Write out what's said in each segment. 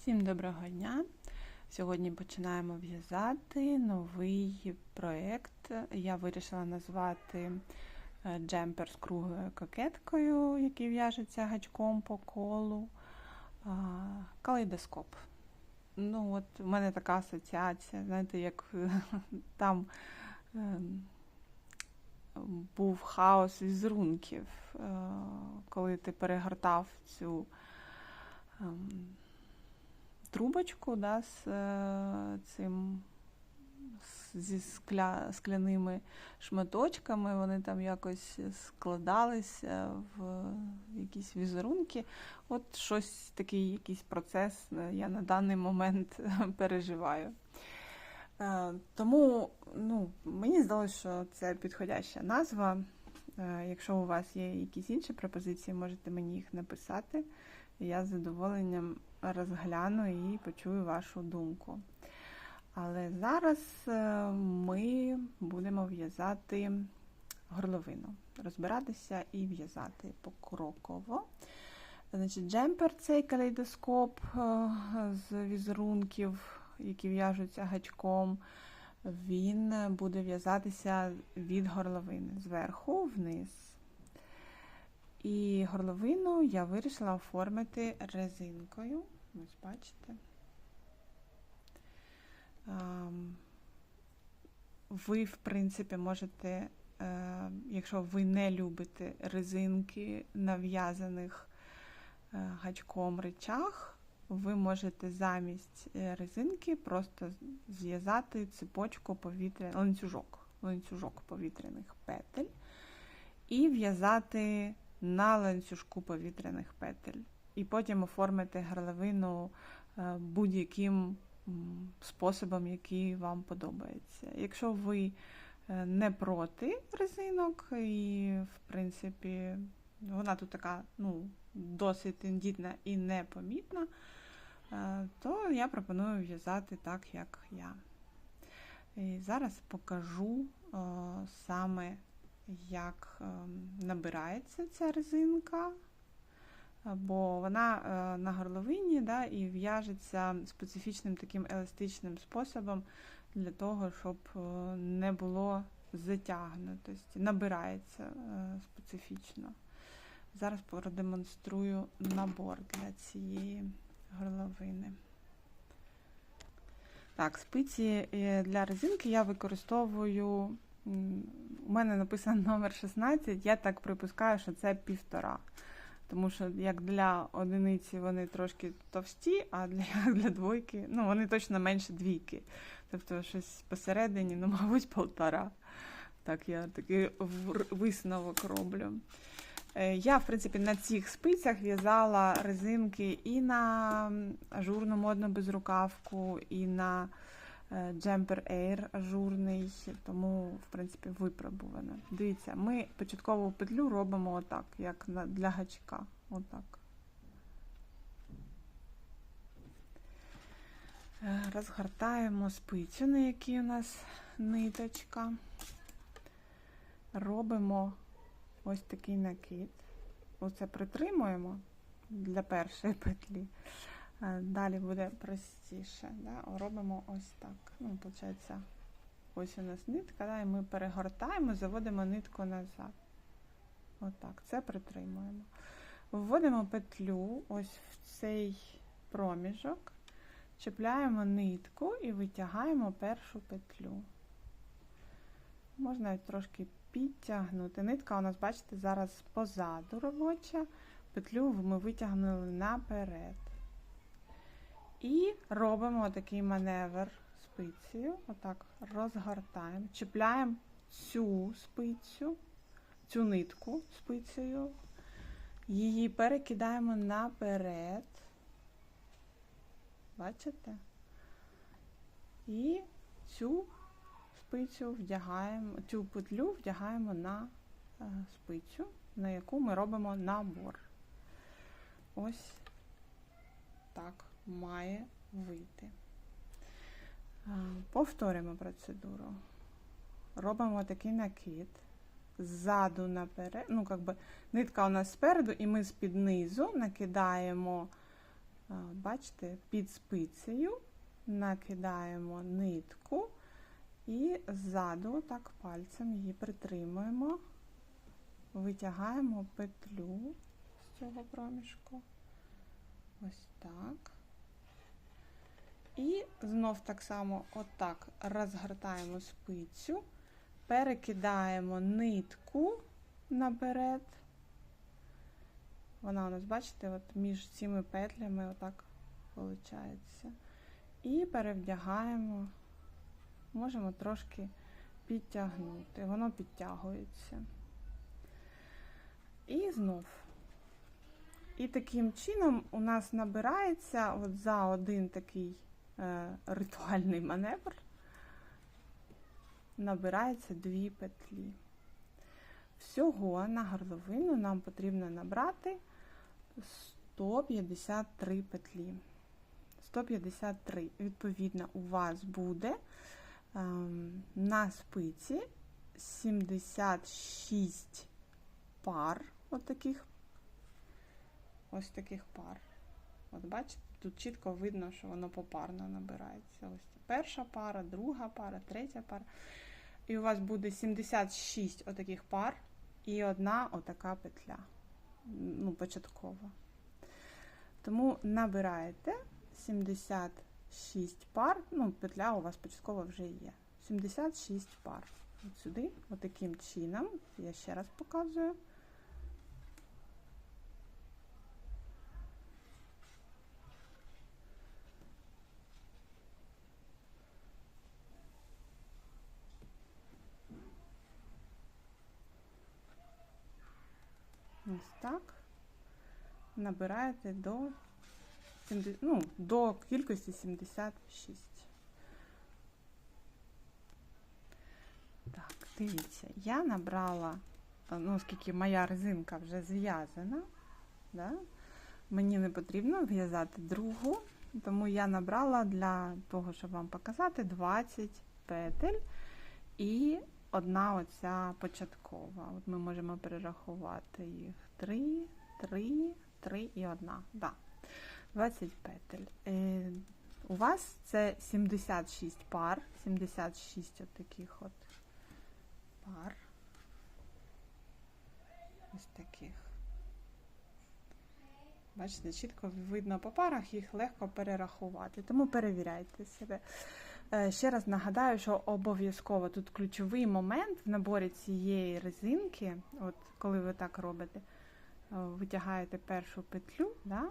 Всім доброго дня! Сьогодні починаємо в'язати новий проєкт. Я вирішила назвати е, джемпер з круглою кокеткою, який в'яжеться гачком по колу. Калейдоскоп. Ну, от у мене така асоціація, знаєте, як там ем, був хаос візерунків, е, коли ти перегортав цю ем, трубочку да, з е, цим зі скля, скляними шматочками, вони там якось складалися в якісь візерунки. От щось такий якийсь процес е, я на даний момент переживаю. Е, Тому ну, мені здалося, що це підходяща назва. Е, Якщо у вас є якісь інші пропозиції, можете мені їх написати. Я з задоволенням розгляну і почую вашу думку. Але зараз е, ми будемо в'язати горловину, розбиратися і в'язати покроково. Значить, джемпер цей калейдоскоп е, з візерунків, які в'яжуться гачком, він буде в'язатися від горловини зверху вниз. І горловину я вирішила оформити резинкою. Ось бачите. Ви, в принципі, можете, е, якщо ви не любите резинки на в'язаних е, гачком речах, ви можете замість е, резинки просто зв'язати цепочку повітря, ланцюжок, ланцюжок повітряних петель і в'язати на ланцюжку повітряних петель. І потім оформити горловину е, будь-яким способом, який вам подобається. Якщо ви е, не проти резинок, і, в принципі, вона тут така ну, досить тендітна і непомітна, е, то я пропоную в'язати так, як я. І зараз покажу саме як ем, набирається ця резинка, бо вона е, на горловині да, і в'яжеться специфічним таким еластичним способом для того, щоб е, не було затягнутості. Набирається е, специфічно. Зараз продемонструю набор для цієї горловини. Так, спиці для резинки я використовую У мене написано номер 16, я так припускаю, що це півтора. Тому що як для одиниці вони трошки товсті, а для, для двойки, ну вони точно менше двійки. Тобто щось посередині, ну, мабуть, полтора. Так, я такий висновок роблю. Е, Я, в принципі, на цих спицях в'язала резинки і на ажурну модну безрукавку, і на е, Jumper Air ажурний, тому, в принципі, випробувано. Дивіться, ми початкову петлю робимо отак, як для гачка. Отак. Е, Розгортаємо спицю, на якій у нас ниточка. Робимо ось такий накид. Оце притримуємо для першої петлі. Е, Далі буде простіше. Да? Робимо ось так. Ну, виходить, ось у нас нитка, да? і ми перегортаємо, заводимо нитку назад. Отак, це притримуємо. Вводимо петлю ось в цей проміжок, чіпляємо нитку і витягаємо першу петлю. Можна трошки підтягнути. Нитка у нас, бачите, зараз позаду робоча, петлю ми витягнули наперед. І робимо такий маневр спицею. Отак розгортаємо, чіпляємо цю спицю, цю нитку спицею, її перекидаємо наперед. Бачите? І цю спицю вдягаємо, цю петлю вдягаємо на е, спицю, на яку ми робимо набор. Ось так має вийти. Повторюємо процедуру. Робимо такий накид. Ззаду наперед, ну, би, нитка у нас спереду, і ми з-під низу накидаємо Бачите, під спицею накидаємо нитку і ззаду так пальцем її притримуємо, витягаємо петлю з цього проміжку. Ось так. Знов так само отак розгортаємо спицю, перекидаємо нитку наперед. Вона у нас, бачите, от між цими петлями отак виходить. І перевдягаємо, можемо трошки підтягнути. Воно підтягується. І знов. І таким чином у нас набирається от за один такий ритуальний маневр, набирається дві петлі. Всього на горловину нам потрібно набрати 153 петлі. 153. Відповідно, у вас буде ем, на спиці 76 пар от таких ось таких пар. От бачите, тут чітко видно, що воно попарно набирається. Ось перша пара, друга пара, третя пара. І у вас буде 76 отаких пар і одна отака петля. Ну, початкова. Тому набираєте 76 пар, ну, петля у вас початкова вже є. 76 пар. От сюди, отаким чином, я ще раз показую. Ось так. Набираєте до, ну, до кількості 76. Так, дивіться, я набрала, ну, оскільки моя резинка вже зв'язана, да, мені не потрібно в'язати другу, тому я набрала для того, щоб вам показати 20 петель і одна оця початкова. От Ми можемо перерахувати їх 3, 3, 3 і одна. Да. 20 петель. Е, У вас це 76 пар, 76 от таких от пар. Ось таких. Бачите, чітко видно по парах, їх легко перерахувати, тому перевіряйте себе. Е, ще раз нагадаю, що обов'язково тут ключовий момент в наборі цієї резинки, от коли ви так робите, витягаєте першу петлю, да,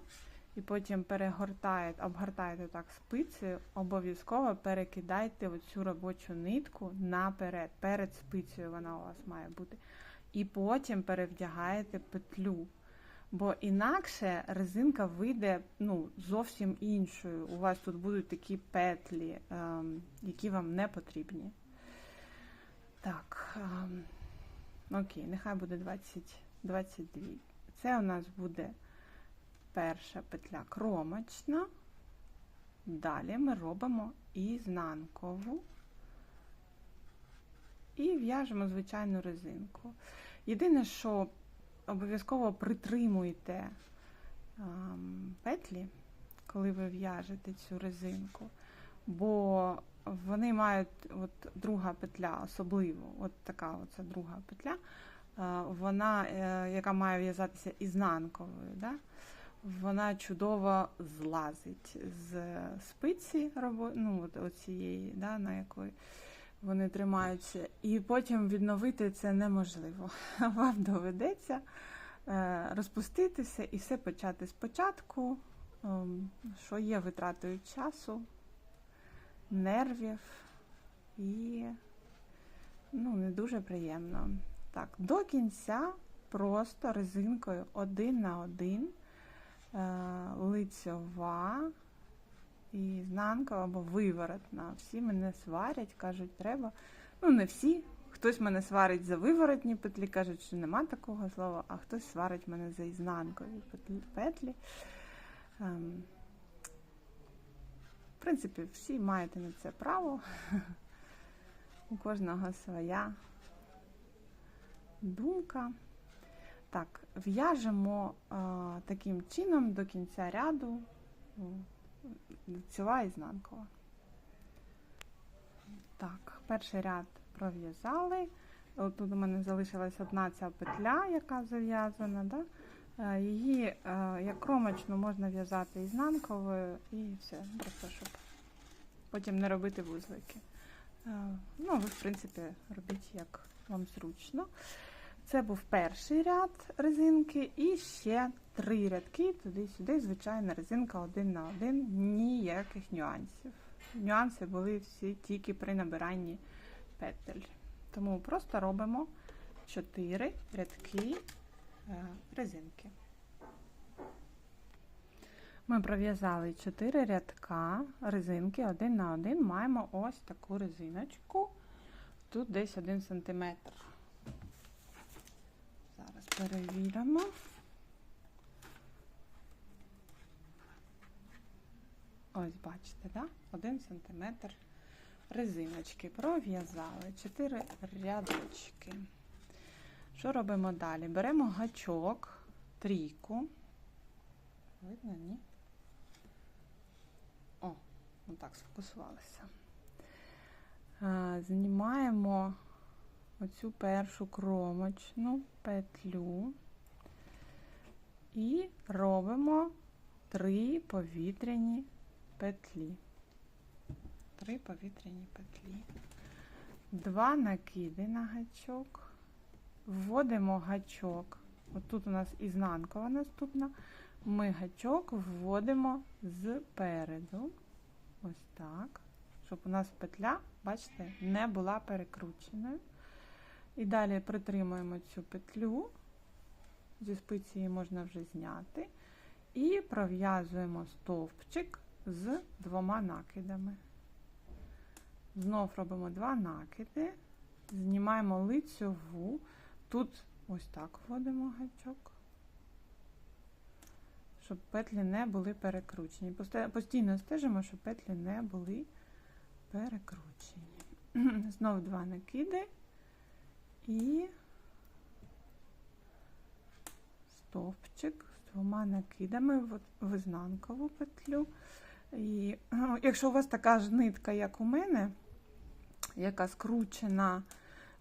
і потім перегортаєте, обгортаєте так спицею, обов'язково перекидайте оцю робочу нитку наперед, перед спицею вона у вас має бути. І потім перевдягаєте петлю. Бо інакше резинка вийде ну, зовсім іншою. У вас тут будуть такі петлі, ем, які вам не потрібні. Так, ем, окей, нехай буде 20, 22. Це у нас буде перша петля кромочна. Далі ми робимо ізнанкову і в'яжемо звичайну резинку. Єдине, що обов'язково притримуйте петлі, коли ви в'яжете цю резинку, бо вони мають от друга петля, особливо, от така оця друга петля, вона, е, яка має в'язатися ізнанковою, да? вона чудово злазить з спиці ну, оцієї, да, на якої вони тримаються, і потім відновити це неможливо. Вам доведеться е, розпуститися і все почати спочатку, ем, що є витратою часу, нервів і ну, не дуже приємно. Так, до кінця просто резинкою один на один, е, лицьова і знанка або виворотна. Всі мене сварять, кажуть, треба. Ну, не всі. Хтось мене сварить за виворотні петлі, кажуть, що нема такого слова, а хтось сварить мене за ізнанкові петлі. Ем, в принципі, всі маєте на це право. У кожного своя думка. Так, в'яжемо таким чином до кінця ряду ціла ізнанкова. Так, перший ряд пров'язали. Тут у мене залишилась одна ця петля, яка зав'язана. Да? Е, Її е, як кромочну можна в'язати ізнанковою і все. Просто щоб потім не робити вузлики. Е, Ну, ви, в принципі, робіть як вам зручно. Це був перший ряд резинки, і ще три рядки туди-сюди. Звичайна резинка один на один, ніяких нюансів. Нюанси були всі тільки при набиранні петель. Тому просто робимо 4 рядки е, резинки. Ми пров'язали 4 рядка резинки один на один. Маємо ось таку резиночку. Тут десь 1 см. Перевіримо. Ось, бачите, да? 1 см резиночки. Пров'язали 4 рядочки. Що робимо далі? Беремо гачок, трійку. Видно, ні? О, отак сфокусувалися. Знімаємо оцю першу кромочну петлю і робимо три повітряні петлі. Три повітряні петлі. Два накиди на гачок. Вводимо гачок. Отут у нас ізнанкова наступна. Ми гачок вводимо зпереду. Ось так. Щоб у нас петля, бачите, не була перекрученою. І далі притримуємо цю петлю, зі спиці її можна вже зняти, і пров'язуємо стовпчик з двома накидами. Знов робимо два накиди, знімаємо лицьову, тут ось так вводимо гачок, щоб петлі не були перекручені. Постійно стежимо, щоб петлі не були перекручені. Знов два накиди і стовпчик з двома накидами в ізнанкову петлю. І якщо у вас така ж нитка, як у мене, яка скручена,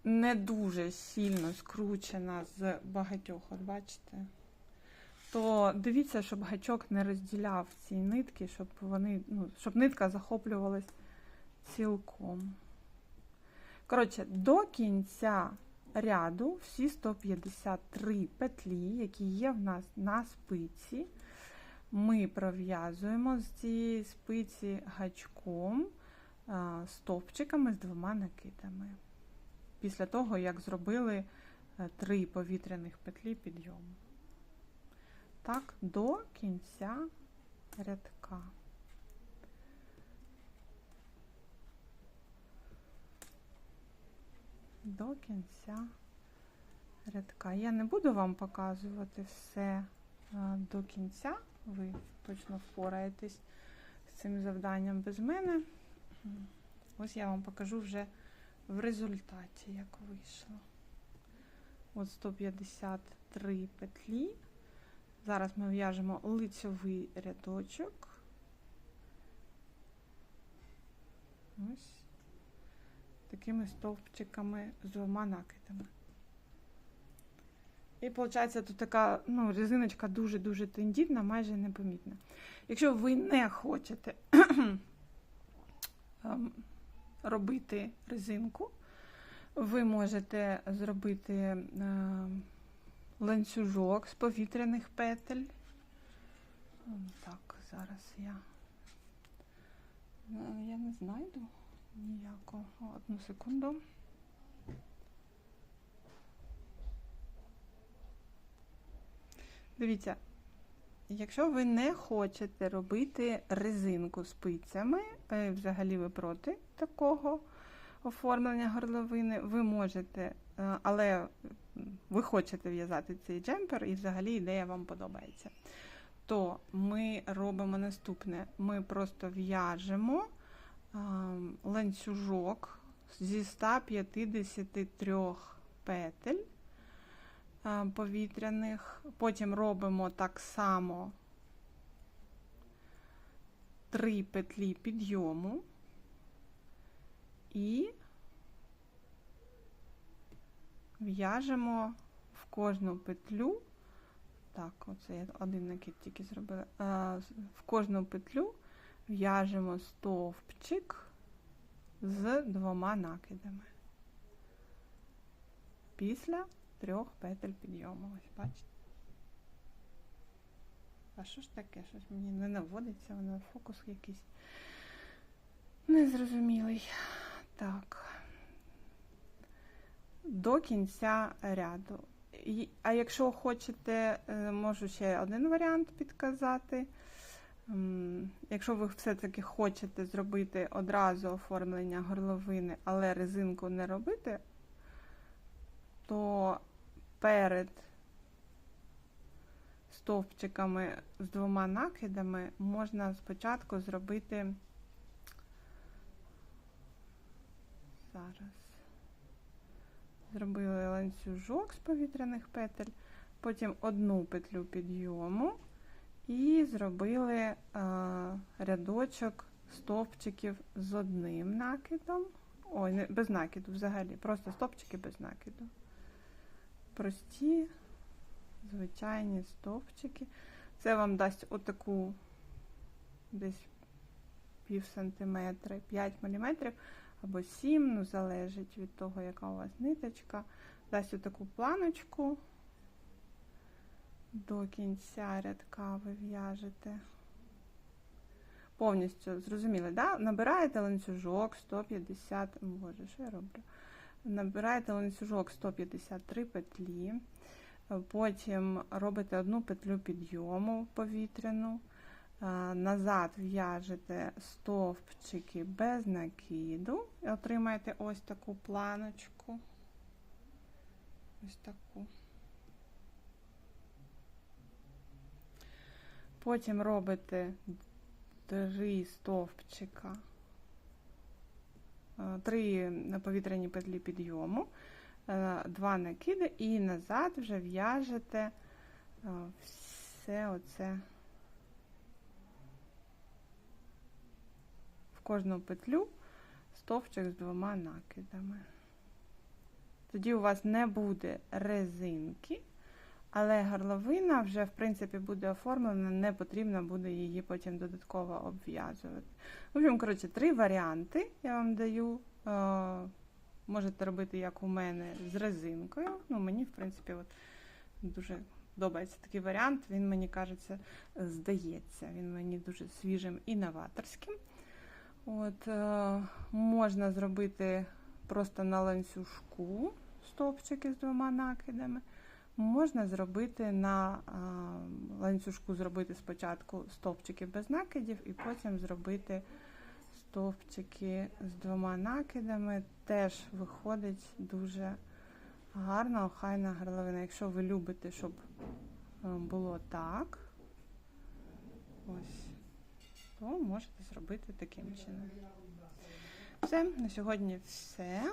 не дуже сильно скручена з багатьох, от бачите, то дивіться, щоб гачок не розділяв ці нитки, щоб вони, ну, щоб нитка захоплювалась цілком. Коротше, до кінця ряду всі 153 петлі, які є в нас на спиці, ми пров'язуємо з цієї спиці гачком стовпчиками з двома накидами. Після того, як зробили е, три повітряних петлі підйому. Так, до кінця рядка. До кінця рядка. Я не буду вам показувати все е, до кінця, ви точно впораєтесь з цим завданням без мене. Ось я вам покажу вже в результаті, як вийшло. От 153 петлі. Зараз ми в'яжемо лицьовий рядочок. Ось такими стовпчиками з двома накидами. І виходить, тут така ну, резиночка дуже-дуже тендітна, майже непомітна. Якщо ви не хочете ем, робити резинку, ви можете зробити ем, ланцюжок з повітряних петель. Так, зараз я, е, я не знайду ніякого. Одну секунду. Дивіться, якщо ви не хочете робити резинку спицями, е, взагалі ви проти такого оформлення горловини, ви можете, е, але ви хочете в'язати цей джемпер, і взагалі ідея вам подобається, то ми робимо наступне: ми просто в'яжемо ланцюжок зі 153 петель повітряних. Потім робимо так само три петлі підйому і в'яжемо в кожну петлю. Так, оце я один накид тільки зробила. В кожну петлю в'яжемо стовпчик з двома накидами. Після трьох петель підйому. Ось бачите. А що ж таке? Щось мені не наводиться, воно фокус якийсь незрозумілий. Так. До кінця ряду. А якщо хочете, е, можу ще один варіант підказати. Якщо ви все-таки хочете зробити одразу оформлення горловини, але резинку не робити, то перед стовпчиками з двома накидами можна спочатку зробити зараз. Зробили ланцюжок з повітряних петель, потім одну петлю підйому і зробили е, рядочок стовпчиків з одним накидом. Ой, не, без накиду взагалі, просто стовпчики без накиду. Прості, звичайні стовпчики. Це вам дасть отаку десь пів сантиметри, 5 міліметрів або 7, ну залежить від того, яка у вас ниточка. Дасть отаку планочку. До кінця рядка ви в'яжете. Повністю зрозуміли, да? Набираєте ланцюжок 150, боже, що я роблю? Набираєте ланцюжок 153 петлі, потім робите одну петлю підйому повітряну, назад в'яжете стовпчики без накиду і отримаєте ось таку планочку. Ось таку. Потім робите три стовпчика, е, три на повітряні петлі підйому, е, два накиди і назад вже в'яжете е, все оце в кожну петлю стовпчик з двома накидами. Тоді у вас не буде резинки. Але горловина вже, в принципі, буде оформлена, не потрібно буде її потім додатково обв'язувати. В общем, коротше, три варіанти я вам даю. Е, Можете робити, як у мене, з резинкою. Ну, мені, в принципі, от дуже подобається такий варіант. Він, мені кажеться, здається, він мені дуже свіжим і новаторським. От, е, Можна зробити просто на ланцюжку стовпчики з двома накидами. Можна зробити на ланцюжку зробити спочатку стовпчики без накидів, і потім зробити стовпчики з двома накидами. Теж виходить дуже гарна, охайна горловина. Якщо ви любите, щоб е, було так, ось, то можете зробити таким чином. Все, на сьогодні все.